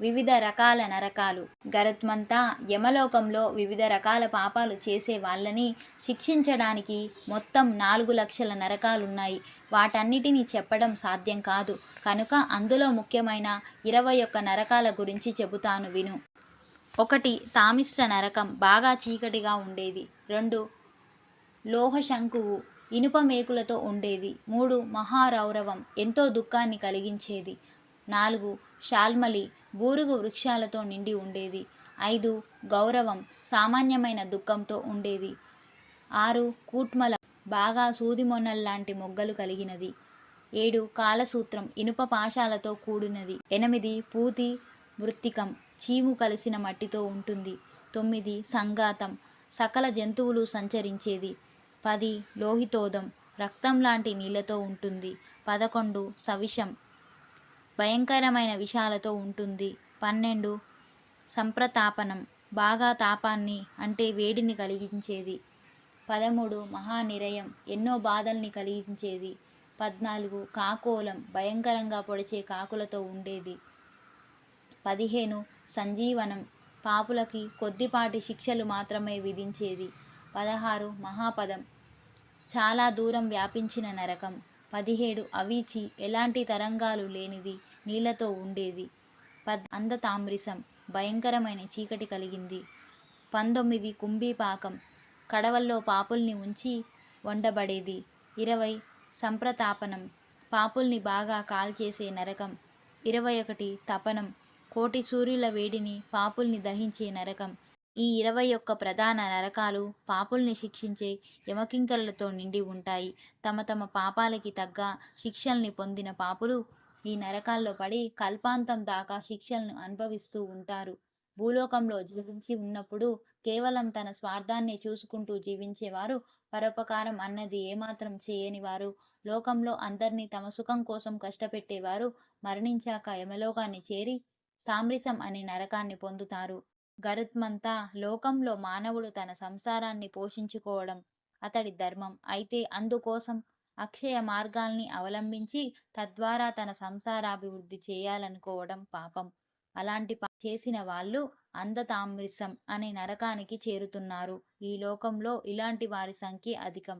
వివిధ రకాల నరకాలు. గరత్మంతా యమలోకంలో వివిధ రకాల పాపాలు చేసే వాళ్ళని శిక్షించడానికి మొత్తం నాలుగు లక్షల నరకాలున్నాయి. వాటన్నిటినీ చెప్పడం సాధ్యం కాదు. కనుక అందులో ముఖ్యమైన ఇరవై ఒక్క నరకాల గురించి చెబుతాను విను. ఒకటి తామిశ్ర నరకం బాగా చీకటిగా ఉండేది. రెండు లోహశంకువు ఇనుప మేకులతో ఉండేది. మూడు మహారౌరవం ఎంతో దుఃఖాన్ని కలిగించేది. నాలుగు షాల్మలి బూరుగు వృక్షాలతో నిండి ఉండేది. ఐదు గౌరవం సామాన్యమైన దుఃఖంతో ఉండేది. ఆరు కూట్మల బాగా సూదిమొన్నల్లాంటి మొగ్గలు కలిగినది. ఏడు కాలసూత్రం ఇనుప పాశాలతో కూడినది. ఎనిమిది పూతి మృత్తికం చీము కలిసిన మట్టితో ఉంటుంది. తొమ్మిది సంఘాతం సకల జంతువులు సంచరించేది. పది లోహితోదం రక్తం లాంటి నీళ్ళతో ఉంటుంది. పదకొండు సవిషం భయంకరమైన విషాలతో ఉంటుంది. పన్నెండు. సంప్రతాపనం. బాగా తాపాన్ని అంటే వేడిని కలిగించేది. పదమూడు. మహానిరయం. ఎన్నో బాధల్ని కలిగించేది. పద్నాలుగు. కాకోలం. భయంకరంగా పొడిచే కాకులతో ఉండేది. పదిహేను. సంజీవనం. పాపులకి కొద్దిపాటి శిక్షలు మాత్రమే విధించేది. పదహారు. మహాపదం. చాలా దూరం వ్యాపించిన నరకం. పదిహేడు అవీచి ఎలాంటి తరంగాలు లేనిది నీళ్ళతో ఉండేది. పద్ అందతామ్రిసం భయంకరమైన చీకటి కలిగింది. పంతొమ్మిది కుంభీపాకం కడవల్లో పాపుల్ని ఉంచి వండబడేది. ఇరవై సంప్రతాపనం పాపుల్ని బాగా కాల్చేసే నరకం. ఇరవై ఒకటి తపనం కోటి సూర్యుల వేడిని పాపుల్ని దహించే నరకం. ఈ ఇరవై ఒక్క ప్రధాన నరకాలు పాపుల్ని శిక్షించే యమకింకరులతో నిండి ఉంటాయి. తమ తమ పాపాలకి తగ్గ శిక్షల్ని పొందిన పాపులు ఈ నరకాల్లో పడి కల్పాంతం దాకా శిక్షలను అనుభవిస్తూ ఉంటారు. భూలోకంలో జీవించి ఉన్నప్పుడు కేవలం తన స్వార్థాన్ని చూసుకుంటూ జీవించేవారు పరోపకారం అన్నది ఏమాత్రం చేయని వారు. లోకంలో అందరినీ తమ సుఖం కోసం కష్టపెట్టేవారు మరణించాక యమలోకాన్ని చేరి తామ్రిసం అనే నరకాన్ని పొందుతారు. గరుత్మంతా లోకంలో మానవుడు తన సంసారాన్ని పోషించుకోవడం అతడి ధర్మం. అయితే అందుకోసం అక్షయ మార్గాల్ని అవలంబించి తద్వారా తన సంసారాభివృద్ధి చేయాలనుకోవడం పాపం. అలాంటి ప చేసిన వాళ్ళు అందతామ్రిసం అనే నరకానికి చేరుతున్నారు. ఈ లోకంలో ఇలాంటి వారి సంఖ్య అధికం.